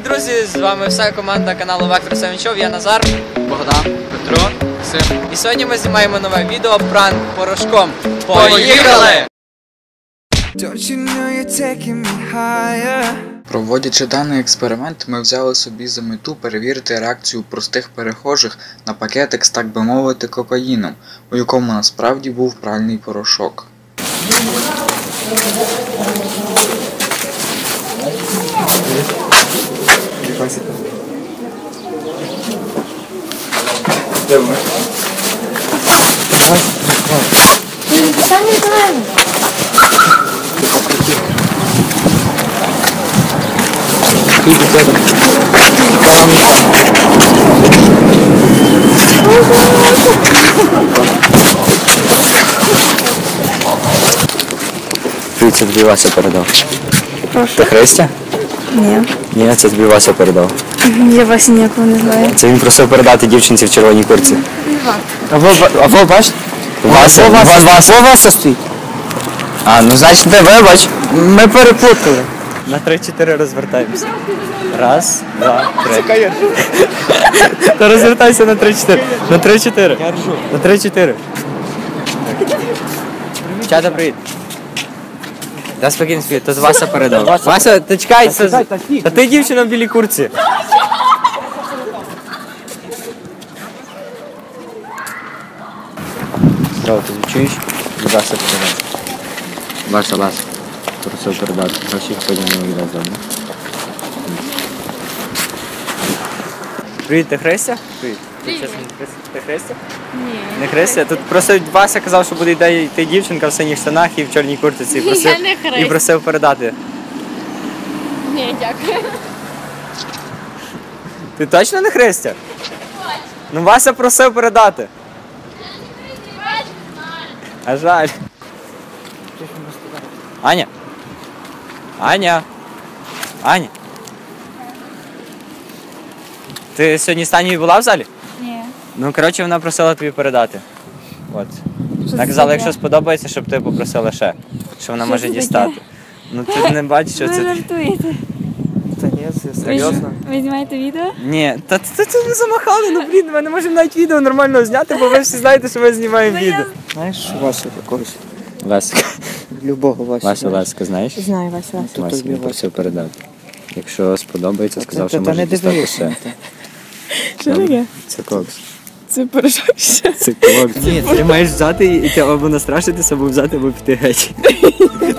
Привіт, друзі! З вами вся команда каналу Вектор Севенчов. Я Назар. Богдан, Петро, Сим. І сьогодні ми знімаємо нове відео пранк порошком. Поїхали! Проводячи даний експеримент, ми взяли собі за мету перевірити реакцію простих перехожих на пакетик з так би мовити кокаїном, у якому насправді був пральний порошок. Самі знаємо. Привіт, це тобі Вася передав. Прошу. Ти Христя? Ні. Ні, це тобі Вася передав. Я вас ніякого не знаю. Це він просив передати дівчинці в червоній курці. Або, або бач? Вася, Вася, Вася, Вася, Вася стоїть. А, ну значить ти вибач. Ми перепутали. На 3-4 розвертаємося. Раз, два, три. Та розвертайся на 3-4. На 3-4. На 3-4. Чата, привіт. Да спокійно спокійно, тут Вася передав. Вася, ти чекай, це... Та ти дівчина в білій курці. Здорово, ти чуєш? Ласка, передай. Ваша ласка. Просив передати. Гроші потім не віддасть добре. Привіт, ти Христя? Привіт. Не Христя? Ти Христя? Ні. Не Христя? Тут просто Вася казав, що буде йде йти дівчинка в синіх штанах і в чорній куртці. І просив, не Христя. і просив передати. Ні, дякую. Ти точно не Христя? Ну Вася просив передати. А жаль. Аня. Аня. Аня. Ти сьогодні з Танею була в залі? Ну, коротше, вона просила тобі передати. От. Це казала, якщо сподобається, щоб ти попросила ще. Що вона Що може дістати. Ну ти не бачиш, що Ви це. жартуєте. Та ні, це серйозно. ви знімаєте відео? Ні, та це не замахали, ну блін, ми не можемо навіть відео нормально зняти, бо ви всі знаєте, що ми знімаємо відео. Знаєш Васю якогось? Васька. Любого Васю. Вася Ласка, знаєш? Знаю Вася тобі Вася. просив передати. Якщо сподобається, сказав, що може дістати ще. Що таке? Це кокс. Це ще. Це кокс. Ні, ти маєш взяти і ти або настрашитися, або взяти, або піти геть.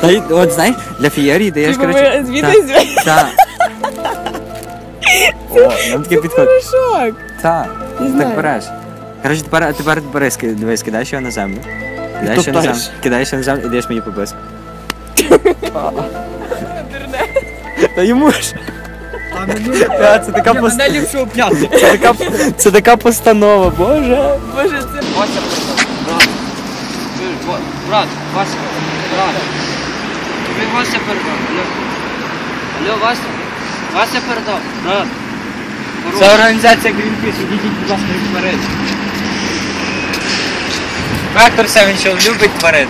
Та й от знаєш, для фієрії даєш, Типу коротше. ви відео та-. О, нам таке підходить. Порошок. Так, Не так знаю. береш. Коротше, тепер, тепер бери, ски- дивись, кидаєш його на землю. Кидаєш його на топтаєш. землю, кидаєш його на землю і даєш мені побиску. Та йому ж. Та, Це така пост- Це така, це така постанова, боже. Боже, це Брат, Вася, брат. Тобі Вася передав. Алло. Алло, Вася. Вася передав. Брат. Це організація Greenpeace, ідіть, будь ласка, від тварин. Вектор Севенчов любить тварин.